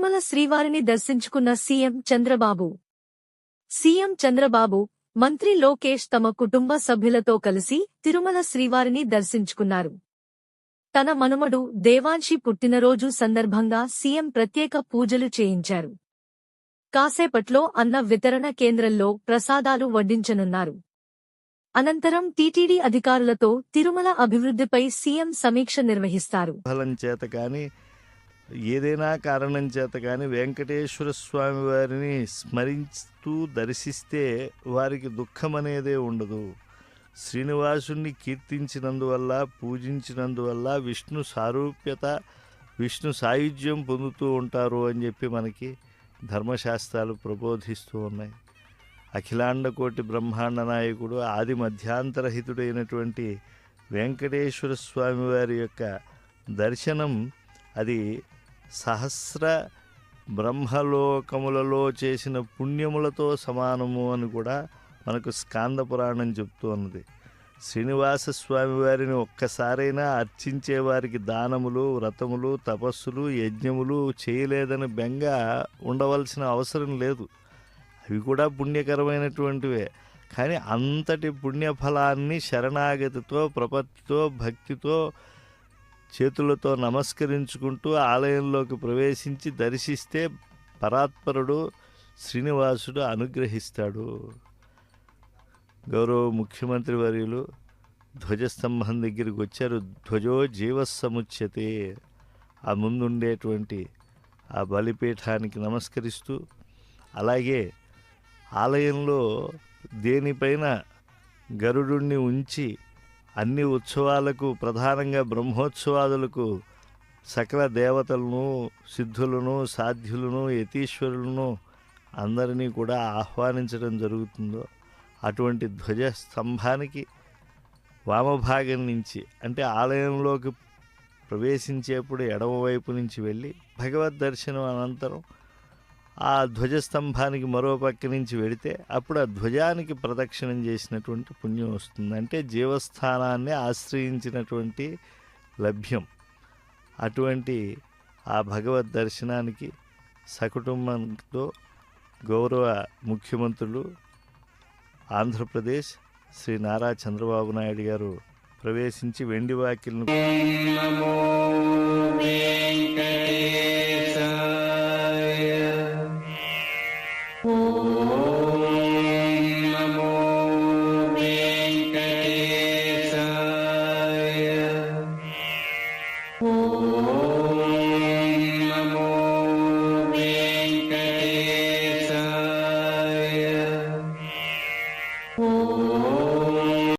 తిరుమల శ్రీవారిని దర్శించుకున్న CM Chandrababu. CM Chandrababu మంత్రి లోకేష్ తమ కుటుంబ సభ్యులతో కలిసి తిరుమల శ్రీవారిని దర్శించుకున్నారు. తన మనుమడు దేవాన్షి పుట్టినరోజు సందర్భంగా సీఎం ప్రత్యేక పూజలు చేయించారు. కాసేపట్లో అన్న వితరణ కేంద్రంలో ప్రసాదాలు వడ్డించనున్నారు. అనంతరం టీటీడీ అధికారులతో తిరుమల అభివృద్ధిపై సీఎం సమీక్ష నిర్వహిస్తారు. ఫలం చేత కానీ ఏదైనా కారణం చేత కానీ వెంకటేశ్వర స్వామి వారిని స్మరిస్తూ దర్శిస్తే వారికి దుఃఖం అనేదే ఉండదు. శ్రీనివాసుణ్ణి కీర్తించినందువల్ల పూజించినందువల్ల విష్ణు సారూప్యత విష్ణు సాయుధ్యం పొందుతూ ఉంటారు అని చెప్పి మనకి ధర్మశాస్త్రాలు ప్రబోధిస్తూ ఉన్నాయి. అఖిలాండ కోటి బ్రహ్మాండ నాయకుడు ఆది మధ్యాంతరహితుడైనటువంటి వెంకటేశ్వర స్వామి వారి యొక్క దర్శనం అది సహస్ర బ్రహ్మలోకములలో చేసిన పుణ్యములతో సమానము అని కూడా మనకు స్కాంద పురాణం చెప్తూ ఉన్నది. శ్రీనివాస స్వామి వారిని ఒక్కసారైనా అర్చించే వారికి దానములు వ్రతములు తపస్సులు యజ్ఞములు చేయలేదని బెంగ ఉండవలసిన అవసరం లేదు. అవి కూడా పుణ్యకరమైనటువంటివే. కానీ అంతటి పుణ్యఫలాన్ని శరణాగతితో ప్రపత్తితో భక్తితో చేతులతో నమస్కరించుకుంటూ ఆలయంలోకి ప్రవేశించి దర్శిస్తే పరాత్పరుడు శ్రీనివాసుడు అనుగ్రహిస్తాడు. గౌరవ ముఖ్యమంత్రి వర్యులు ధ్వజస్తంభం దగ్గరికి వచ్చారు. ధ్వజో జీవసముచ్యతే ఆ ముందుండేటువంటి ఆ బలిపీఠానికి నమస్కరిస్తూ అలాగే ఆలయంలో దేనిపైన గరుడుణ్ణి ఉంచి అన్ని ఉత్సవాలకు ప్రధానంగా బ్రహ్మోత్సవాదులకు సకల దేవతలను సిద్ధులను సాధ్యులను యతీశ్వరులను అందరినీ కూడా ఆహ్వానించడం జరుగుతుందో అటువంటి ధ్వజ స్తంభానికి వామభాగం నుంచి అంటే ఆలయంలోకి ప్రవేశించేప్పుడు ఎడమవైపు నుంచి వెళ్ళి భగవద్ దర్శనం అనంతరం ఆ ధ్వజస్తంభానికి మరో పక్క నుంచి వెడితే అప్పుడు ఆ ధ్వజానికి ప్రదక్షిణం చేసినటువంటి పుణ్యం వస్తుంది. అంటే జీవస్థానాన్ని ఆశ్రయించినటువంటి లభ్యం. అటువంటి ఆ భగవద్ దర్శనానికి సకుటుంబంతో గౌరవ ముఖ్యమంత్రులు ఆంధ్రప్రదేశ్ శ్రీ నారా చంద్రబాబు నాయుడు గారు ప్రవేశించి వెండివాకిల్ను నమో